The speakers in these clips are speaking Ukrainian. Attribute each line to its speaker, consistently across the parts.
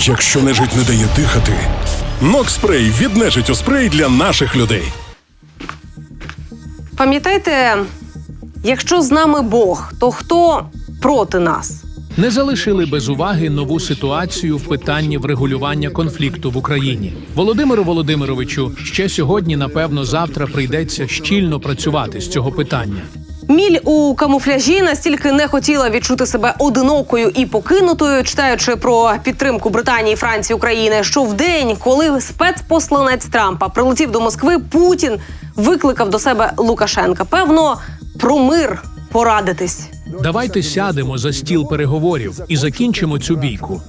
Speaker 1: Якщо нежить не дає дихати, Нокспрей від нежиттю спрей для наших людей.
Speaker 2: Пам'ятайте, якщо з нами Бог, то хто проти нас?
Speaker 3: Не залишили без уваги нову ситуацію в питанні врегулювання конфлікту в Україні. Володимиру Володимировичу ще сьогодні, напевно, завтра прийдеться щільно працювати з цього питання.
Speaker 2: Міль у камуфляжі настільки не хотіла відчути себе одинокою і покинутою, читаючи про підтримку Британії, Франції, України, що в день, коли спецпосланець Трампа прилетів до Москви, Путін викликав до себе Лукашенка. Певно, про мир порадитись.
Speaker 3: Давайте сядемо за стіл переговорів і закінчимо цю бійку.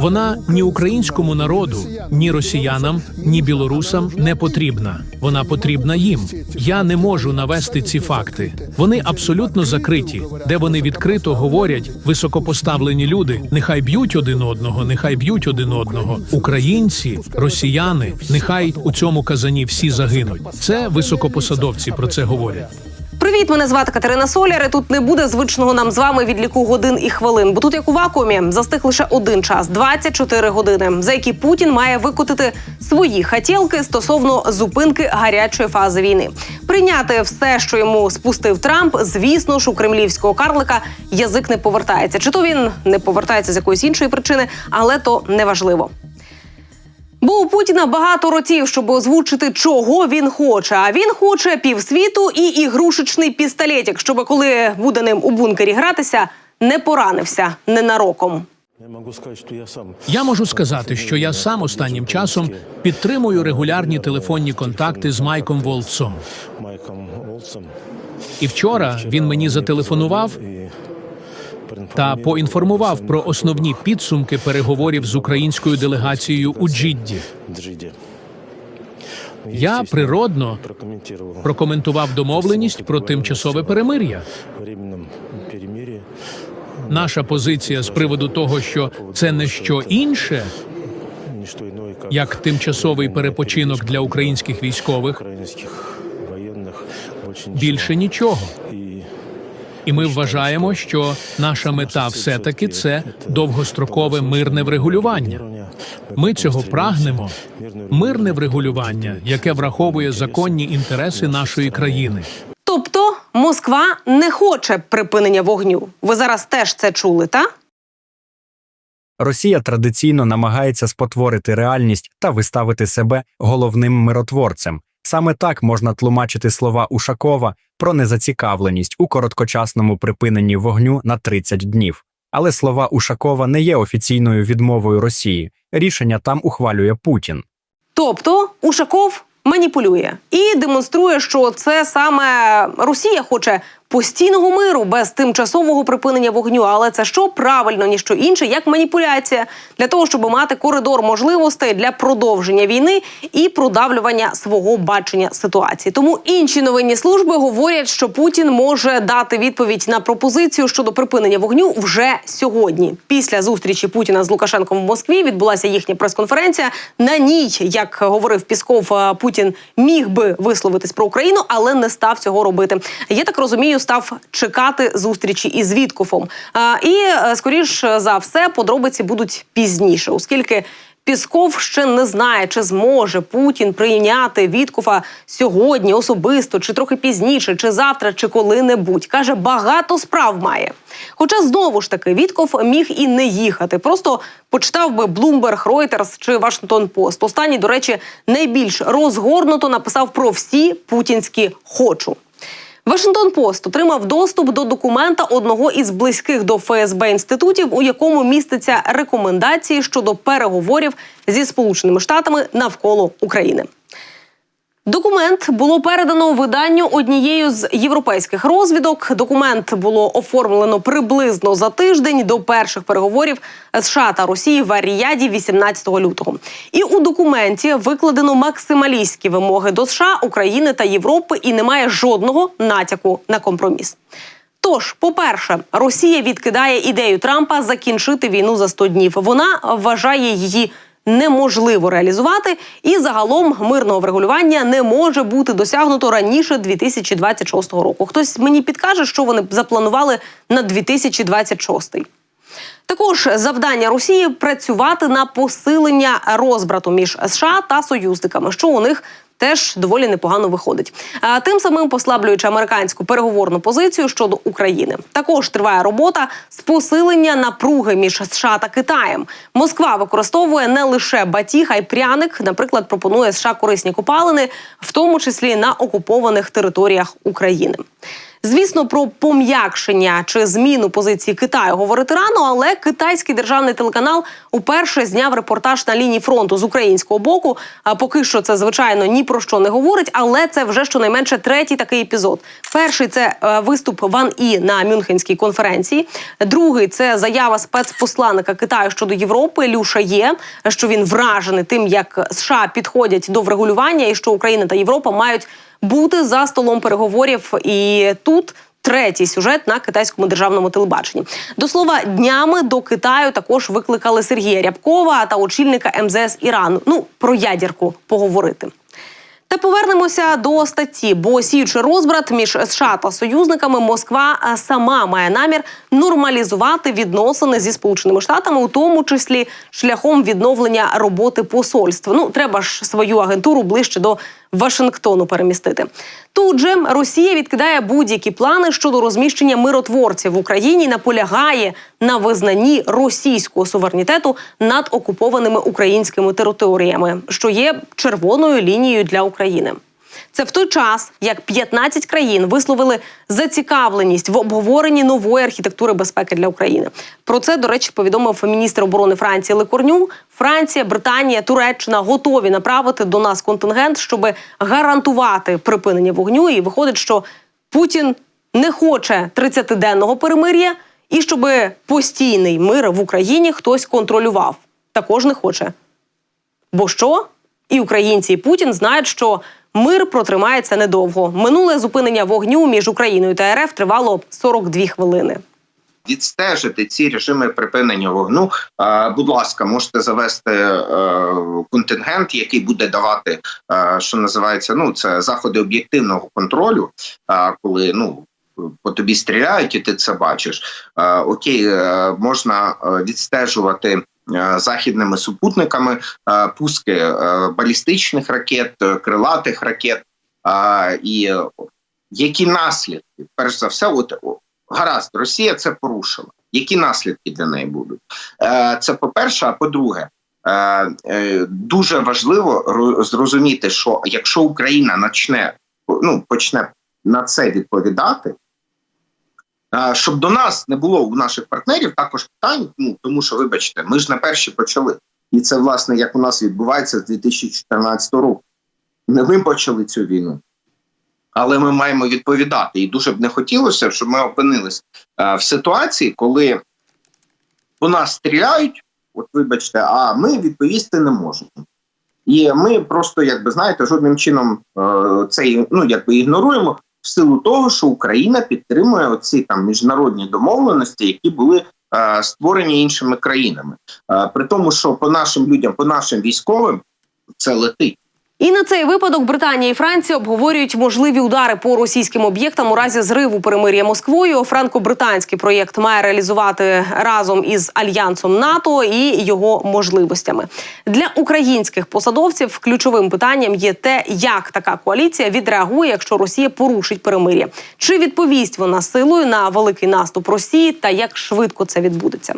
Speaker 3: Вона ні українському народу, ні росіянам, ні білорусам не потрібна. Вона потрібна їм. Я не можу навести ці факти. Вони абсолютно закриті, де вони відкрито говорять високопоставлені люди. Нехай б'ють один одного, нехай б'ють один одного. Українці, росіяни, нехай у цьому казані всі загинуть. Це високопосадовці про це говорять.
Speaker 2: Привіт, мене звати Катерина Соляр. і Тут не буде звичного нам з вами відліку годин і хвилин. Бо тут, як у вакуумі, застиг лише один час 24 години, за які Путін має викотити свої хотілки стосовно зупинки гарячої фази війни. Прийняти все, що йому спустив Трамп, звісно ж, у кремлівського карлика язик не повертається. Чи то він не повертається з якоїсь іншої причини, але то неважливо. Бо у Путіна багато ротів, щоб озвучити, чого він хоче. А він хоче півсвіту і ігрушечний пістолетик, щоб коли буде ним у бункері гратися, не поранився ненароком.
Speaker 4: Я могу сказать, что я сам
Speaker 3: Я можу сказати, що я сам останнім часом підтримую регулярні телефонні контакти з Майком Волцом. І вчора він мені зателефонував та поінформував про основні підсумки переговорів з українською делегацією у Джидді. Я природно прокоментував домовленість про тимчасове перемир'я. Наша позиція з приводу того, що це не що інше, як тимчасовий перепочинок для українських військових, більше нічого.
Speaker 4: И
Speaker 3: І ми вважаємо, що наша мета все-таки це довгострокове мирне врегулювання. Ми цього прагнемо. Мирне врегулювання, яке враховує законні інтереси нашої країни.
Speaker 2: Тобто Москва не хоче припинення вогню. Ви зараз теж це чули, та?
Speaker 5: Росія традиційно намагається спотворити реальність та виставити себе головним миротворцем. Саме так можна тлумачити слова Ушакова про незацікавленість у короткочасному припиненні вогню на 30 днів. Але слова Ушакова не є офіційною відмовою Росії. Рішення там ухвалює Путін.
Speaker 2: Тобто Ушаков маніпулює і демонструє, що це саме Росія хоче постійного миру без тимчасового припинення вогню. Але це що правильно, ніщо інше, як маніпуляція для того, щоб мати коридор можливостей для продовження війни і продавлювання свого бачення ситуації. Тому інші новинні служби говорять, що Путін може дати відповідь на пропозицію щодо припинення вогню вже сьогодні. Після зустрічі Путіна з Лукашенком в Москві відбулася їхня прес-конференція. На ній, як говорив Пісков, е, Путін міг би висловитись про Україну, але не став цього робити. Я так розумію, став чекати зустрічі із Віткофом. І е, скоріш за все подробиці будуть пізніше, оскільки. Пісков ще не знає, чи зможе Путін прийняти Віткофа сьогодні особисто, чи трохи пізніше, чи завтра, чи коли-небудь. Каже, багато справ має. Хоча знову ж таки Вітков міг і не їхати. Просто почитав би Bloomberg, Reuters чи Washington Post. Останній, до речі, найбільш розгорнуто написав про всі путінські хочу. Вашингтон Пост отримав доступ до документа одного із близьких до ФСБ інститутів, у якому міститься рекомендації щодо переговорів зі Сполученими Штатами навколо України. Документ було передано виданню однією з європейських розвідок. Документ було оформлено приблизно за тиждень до перших переговорів США та Росії в Аріяді 18 лютого. І у документі викладено максималістські вимоги до США, України та Європи, і немає жодного натяку на компроміс. Тож, по-перше, Росія відкидає ідею Трампа закінчити війну за 100 днів. Вона вважає її неможливо реалізувати, і загалом мирного врегулювання не може бути досягнуто раніше 2026 року. Хтось мені підкаже, що вони запланували на 2026. Також завдання Росії працювати на посилення розбрату між США та союзниками, що у них теж доволі непогано виходить. А тим самим послаблюючи американську переговорну позицію щодо України. Також триває робота з посилення напруги між США та Китаєм. Москва використовує не лише батіг, а й пряник. Наприклад, пропонує США корисні копалини, в тому числі на окупованих територіях України. Звісно, про пом'якшення чи зміну позиції Китаю говорити рано, але китайський державний телеканал уперше зняв репортаж на лінії фронту з українського боку. А поки що це звичайно ні про що не говорить, але це вже щонайменше третій такий епізод. Перший це е, виступ Ван І на Мюнхенській конференції. Другий це заява спецпосланника Китаю щодо Європи Люша Є, що він вражений тим, як США підходять до врегулювання, і що Україна та Європа мають бути за столом переговорів. І тут третій сюжет на китайському державному телебаченні. До слова, днями до Китаю також викликали Сергія Рябкова та очільника МЗС Ірану. Ну про ядірку поговорити. Та повернемося до статті, бо сіючи розбрат між США та союзниками, Москва сама має намір нормалізувати відносини зі сполученими штатами, у тому числі шляхом відновлення роботи посольств. Ну треба ж свою агентуру ближче до Вашингтону перемістити. Тут же Росія відкидає будь-які плани щодо розміщення миротворців в Україні, наполягає на визнанні російського суверенітету над окупованими українськими територіями, що є червоною лінією для України. Це в той час, як 15 країн висловили зацікавленість в обговоренні нової архітектури безпеки для України. Про це, до речі, повідомив міністр оборони Франції Лекорню. Франція, Британія, Туреччина готові направити до нас контингент, щоб гарантувати припинення вогню. І виходить, що Путін не хоче 30-денного перемир'я, і щоб постійний мир в Україні хтось контролював. Також не хоче. Бо що? І українці, і Путін знають, що мир протримається недовго. Минуле зупинення вогню між Україною та РФ тривало 42 хвилини.
Speaker 6: відстежити ці режими припинення вогню. Е, Будь ласка, можете завести е, контингент, який буде давати, е, що називається, ну це заходи об'єктивного контролю, коли ну. По тобі стріляють, і ти це бачиш. Окей, е, можна відстежувати західними супутниками е, пуски е, балістичних ракет, е, крилатих ракет. Е, і е, які наслідки? Перш за все, от гаразд, Росія це порушила. Які наслідки для неї будуть? Е, це по-перше, а по-друге, е, е, дуже важливо ро- зрозуміти, що якщо Україна почне, ну, почне на це відповідати, е, щоб до нас не було у наших партнерів також питань, ну тому що, вибачте, ми ж не перші почали. І це, власне, як у нас відбувається з 2014 року. Не ми почали цю війну але ми маємо відповідати. І дуже б не хотілося, щоб ми опинились в ситуації, коли по нас стріляють, от вибачте, а ми відповісти не можемо. І ми просто, якби знаєте, жодним чином е, це ну, якби ігноруємо в силу того, що Україна підтримує оці там міжнародні домовленості, які були е, створені іншими країнами. Е, при тому, що по нашим людям, по нашим військовим, це летить.
Speaker 2: І на цей випадок Британія і Франція обговорюють можливі удари по російським об'єктам у разі зриву перемир'я Москвою. Франко-британський проєкт має реалізувати разом із альянсом НАТО і його можливостями для українських посадовців. Ключовим питанням є те, як така коаліція відреагує, якщо Росія порушить перемир'я. Чи відповість вона силою на великий наступ Росії, та як швидко це відбудеться?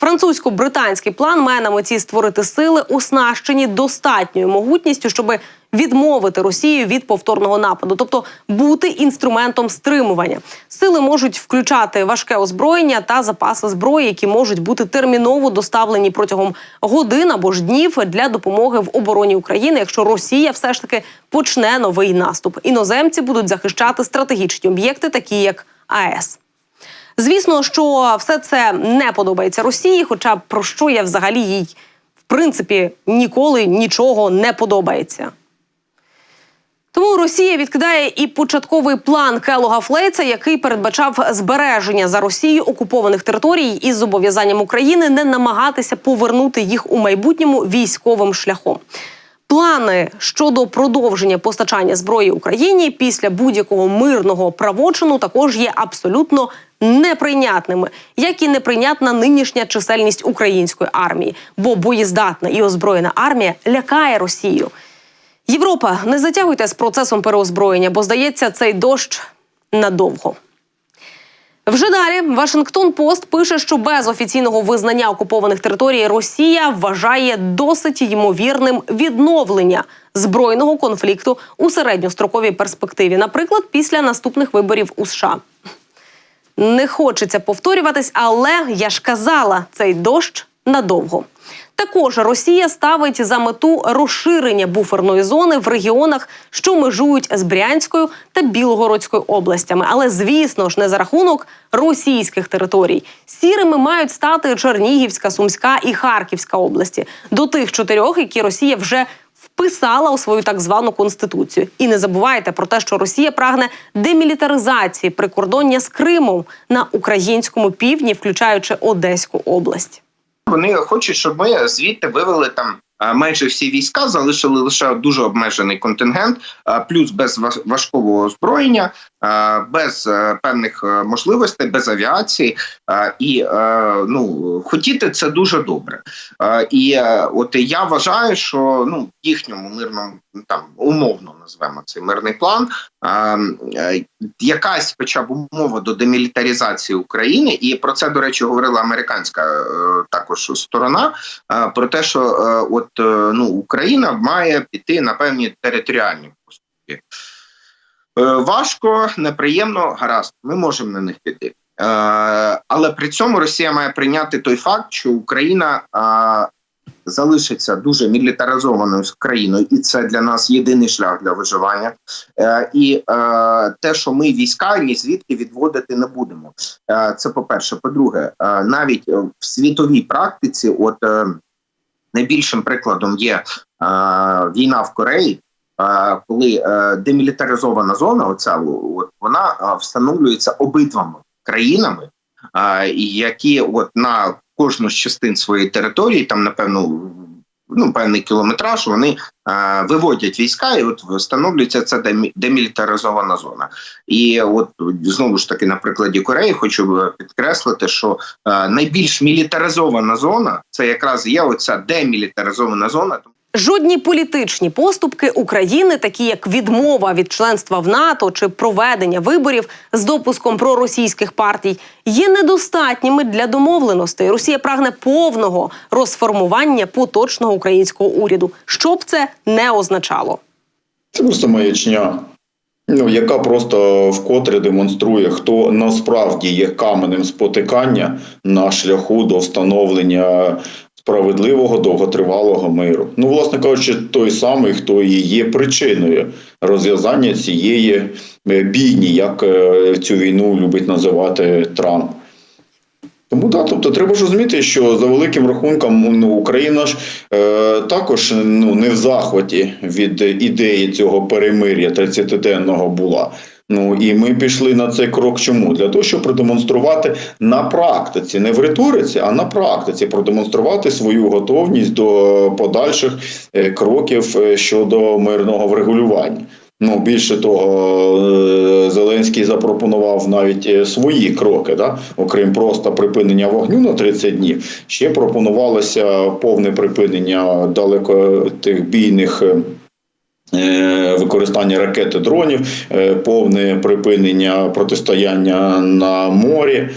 Speaker 2: Французько-британський план має на меті створити сили, оснащені достатньою могутністю, щоб відмовити Росію від повторного нападу, тобто бути інструментом стримування. Сили можуть включати важке озброєння та запаси зброї, які можуть бути терміново доставлені протягом годин або ж днів для допомоги в обороні України, якщо Росія все ж таки почне новий наступ. Іноземці будуть захищати стратегічні об'єкти, такі як АЕС. Звісно, що все це не подобається Росії, хоча про що я взагалі їй в принципі ніколи нічого не подобається. Тому Росія відкидає і початковий план Келога Флейца, який передбачав збереження за Росією окупованих територій із зобов'язанням України не намагатися повернути їх у майбутньому військовим шляхом. Плани щодо продовження постачання зброї Україні після будь-якого мирного правочину також є абсолютно неприйнятними, як і неприйнятна нинішня чисельність української армії, бо боєздатна і озброєна армія лякає Росію. Європа, не затягуйте з процесом переозброєння, бо здається, цей дощ надовго. Вже далі Вашингтон Пост пише, що без офіційного визнання окупованих територій Росія вважає досить ймовірним відновлення збройного конфлікту у середньостроковій перспективі, наприклад, після наступних виборів у США. Не хочеться повторюватись, але я ж казала, цей дощ надовго. Також Росія ставить за мету розширення буферної зони в регіонах, що межують з Брянською та Білгородською областями. Але звісно ж не за рахунок російських територій. Сірими мають стати Чернігівська, Сумська і Харківська області до тих чотирьох, які Росія вже вписала у свою так звану конституцію. І не забувайте про те, що Росія прагне демілітаризації прикордоння з Кримом на українському півдні, включаючи Одеську область.
Speaker 6: Вони хочуть, щоб ми звідти вивели там е, майже всі війська, залишили лише дуже обмежений контингент, е, плюс без важ- важкого озброєння, е, без певних можливостей, без авіації. І ну хотіти це дуже добре. І от я вважаю, що ну їхньому мирному там умовно назвемо цей мирний план. Е, е, Якась, хоча б умова до демілітаризації України, і про це до речі говорила американська е, також сторона. е, Про те, що от ну Україна має піти на певні територіальні поступки. Важко, неприємно, гаразд. Ми можемо на них піти. Але при цьому Росія має прийняти той факт, що Україна залишиться дуже мілітаризованою країною, і це для нас єдиний шлях для виживання. Е, І е, те, що ми війська ні звідки відводити не будемо. Е, Це по-перше. По-друге, е, навіть е, в світовій практиці, от е, найбільшим прикладом є е, війна в Кореї. е, Коли е, демілітаризована зона, оця от вона встановлюється обидвами країнами, які от на кожну з частин своєї території, там напевно ну певний кілометраж, вони а, виводять війська, і от встановлюється ця демілітаризована зона. І от знову ж таки на прикладі Кореї хочу е, підкреслити, що а, найбільш мілітаризована зона це якраз є оця демілітаризована зона.
Speaker 2: Жодні політичні поступки України, такі як відмова від членства в НАТО чи проведення виборів з допуском проросійських партій, є недостатніми для домовленостей. Росія прагне повного розформування поточного українського уряду, що б це не означало.
Speaker 7: Це просто маячня, ну, яка просто вкотре демонструє, хто насправді є каменем спотикання на шляху до встановлення справедливого довготривалого миру. Ну, власне кажучи, той самий, хто і є причиною розв'язання цієї е, бійні, як е, цю війну любить називати Трамп. Тому да, тобто треба ж розуміти, що за великим рахунком ну, Україна ж е, також ну, не в захваті від ідеї цього перемир'я 30-денного була. Ну і ми пішли на цей крок. Чому? Для того, щоб продемонструвати на практиці, не в риториці, а на практиці продемонструвати свою готовність до подальших е, кроків е, щодо мирного врегулювання. Ну, більше того, е, Зеленський запропонував навіть свої кроки, да? окрім просто припинення вогню на 30 днів. Ще пропонувалося повне припинення далеко тих бійних. Е, Використання ракет і дронів, е, повне припинення протистояння на морі.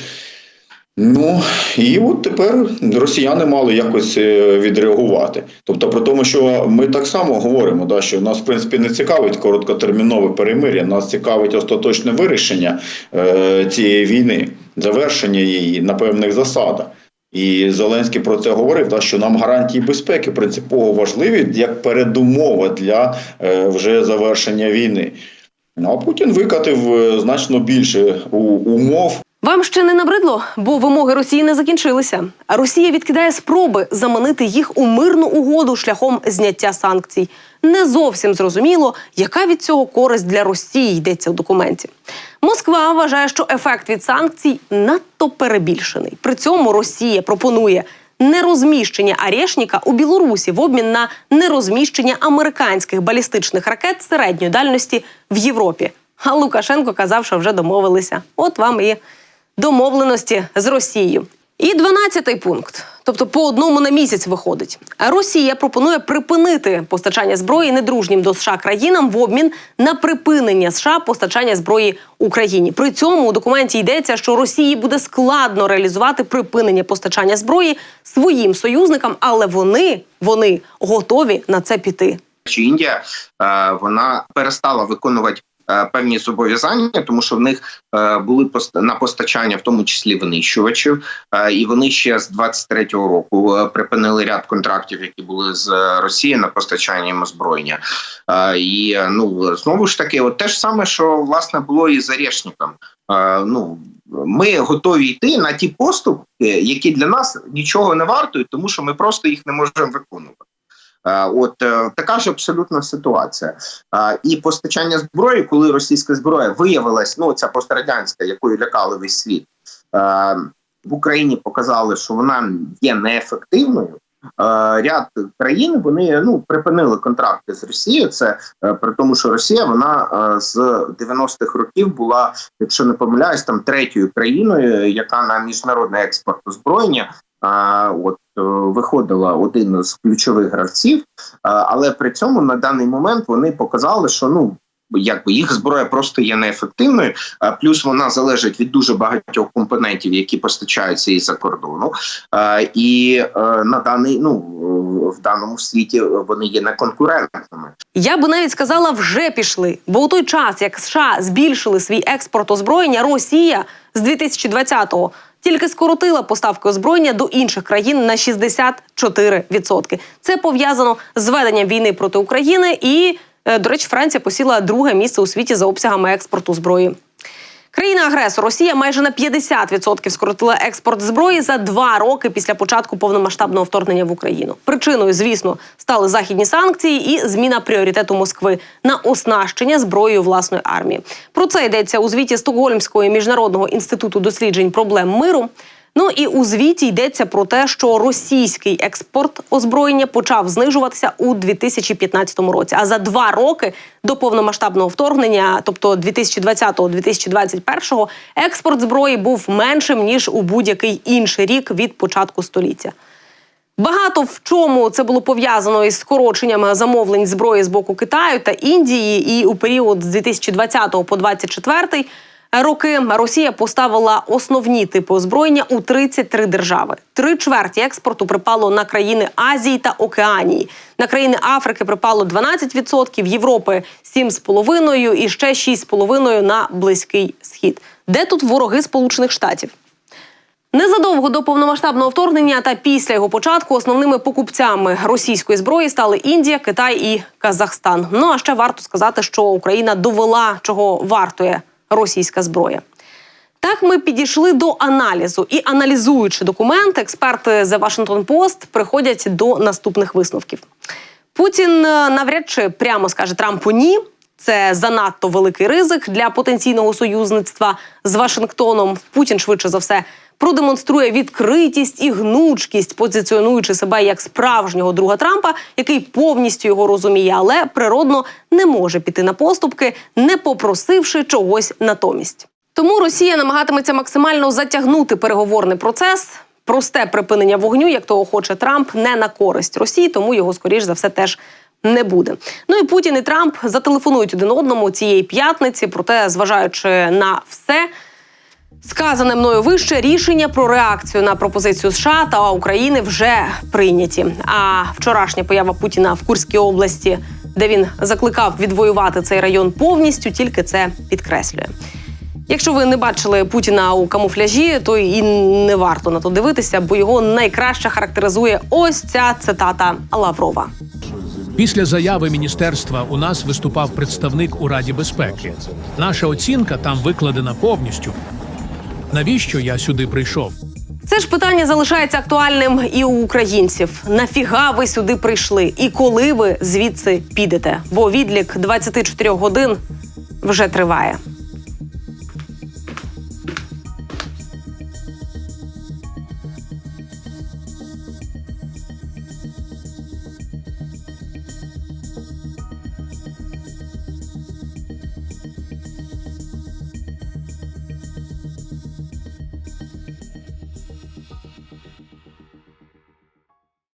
Speaker 7: Ну і от тепер росіяни мали якось е, відреагувати. Тобто, при тому, що ми так само говоримо, да, що нас в принципі не цікавить короткотермінове перемир'я, нас цікавить остаточне вирішення е, цієї війни, завершення її на певних засадах. І Зеленський про це говорив, та, що нам гарантії безпеки принципово важливі як передумова для е, вже завершення війни. Ну а Путін викатив е, значно більше умов
Speaker 2: Вам ще не набридло, бо вимоги Росії не закінчилися. А Росія відкидає спроби заманити їх у мирну угоду шляхом зняття санкцій. Не зовсім зрозуміло, яка від цього користь для Росії йдеться у документі. Москва вважає, що ефект від санкцій надто перебільшений. При цьому Росія пропонує нерозміщення Арешніка у Білорусі в обмін на нерозміщення американських балістичних ракет середньої дальності в Європі. А Лукашенко казав, що вже домовилися. От вам і домовленості з Росією. І 12-й пункт, тобто по одному на місяць виходить. Росія пропонує припинити постачання зброї недружнім до США країнам в обмін на припинення США постачання зброї Україні. При цьому у документі йдеться, що Росії буде складно реалізувати припинення постачання зброї своїм союзникам, але вони, вони готові на це піти.
Speaker 6: Що Індія е, вона перестала виконувати певні зобов'язання, тому що в них е, були на постачання, в тому числі винищувачів, е, і вони ще з 23-го року е, припинили ряд контрактів, які були з е, Росії на постачання їм озброєння. Е, І е, ну знову ж таки, от те ж саме, що власне було і з Орешником. Е, Ну ми готові йти на ті поступки, які для нас нічого не вартують, тому що ми просто їх не можемо виконувати. Е, От е, така ж абсолютно ситуація. Е, І постачання зброї, коли російська зброя виявилась, ну ця пострадянська, якою лякали весь світ, в Україні показали, що вона є неефективною. Ряд країн вони ну припинили контракти з Росією. Це при тому, що Росія вона з 90-х років була, якщо не помиляюсь, там третьою країною, яка на міжнародний експорт озброєння а, от е, виходила один з ключових гравців, але при цьому на даний момент вони показали, що ну. Якби їх зброя просто є неефективною, а плюс вона залежить від дуже багатьох компонентів, які постачаються із-за кордону. І е, на даний ну в даному світі вони є неконкурентними.
Speaker 2: Я би навіть сказала, вже пішли. Бо у той час, як США збільшили свій експорт озброєння, Росія з 2020-го тільки скоротила поставки озброєння до інших країн на 64%. Це пов'язано з веденням війни проти України. І, е, до речі, Франція посіла друге місце у світі за обсягами експорту зброї. Країна-агресор Росія майже на 50% скоротила експорт зброї за два роки після початку повномасштабного вторгнення в Україну. Причиною, звісно, стали західні санкції і зміна пріоритету Москви на оснащення зброєю власної армії. Про це йдеться у звіті Стокгольмського міжнародного інституту досліджень проблем миру. Ну і у звіті йдеться про те, що російський експорт озброєння почав знижуватися у 2015 році. А за два роки до повномасштабного вторгнення, тобто 2020-2021, експорт зброї був меншим ніж у будь-який інший рік від початку століття. Багато в чому це було пов'язано із скороченням замовлень зброї з боку Китаю та Індії. І у період з 2020 по 2024 роки Росія поставила основні типи озброєння у 33 держави. Три чверті експорту припало на країни Азії та Океанії. На країни Африки припало 12%, Європи 7,5% і ще 6,5% на Близький Схід. Де тут вороги Сполучених Штатів? Незадовго до повномасштабного вторгнення та після його початку основними покупцями російської зброї стали Індія, Китай і Казахстан. Ну а ще варто сказати, що Україна довела, чого вартує російська зброя. Так ми підійшли до аналізу і аналізуючи документи, експерти The Washington Post приходять до наступних висновків. Путін е, навряд чи прямо скаже Трампу ні. Це занадто великий ризик для потенційного союзництва з Вашингтоном. Путін швидше за все продемонструє відкритість і гнучкість, позиціонуючи себе як справжнього друга Трампа, який повністю його розуміє, але природно не може піти на поступки, не попросивши чогось натомість. Тому Росія намагатиметься максимально затягнути переговорний процес. Просте припинення вогню, як того хоче Трамп, не на користь Росії, тому його скоріш за все теж не буде. Ну і Путін і Трамп зателефонують один одному цієї п'ятниці. Проте, зважаючи на все. Сказане мною вище рішення про реакцію на пропозицію США та України вже прийняті. А вчорашня поява Путіна в Курській області, де він закликав відвоювати цей район повністю, тільки це підкреслює. Якщо ви не бачили Путіна у камуфляжі, то і не варто на то дивитися, бо його найкраще характеризує ось ця цитата Лаврова.
Speaker 3: Після заяви міністерства у нас виступав представник у Раді безпеки. Наша оцінка там викладена повністю. Навіщо я сюди прийшов?
Speaker 2: Це ж питання залишається актуальним і у українців. Нафіга ви сюди прийшли? І коли ви звідси підете? Бо відлік 24 годин вже триває.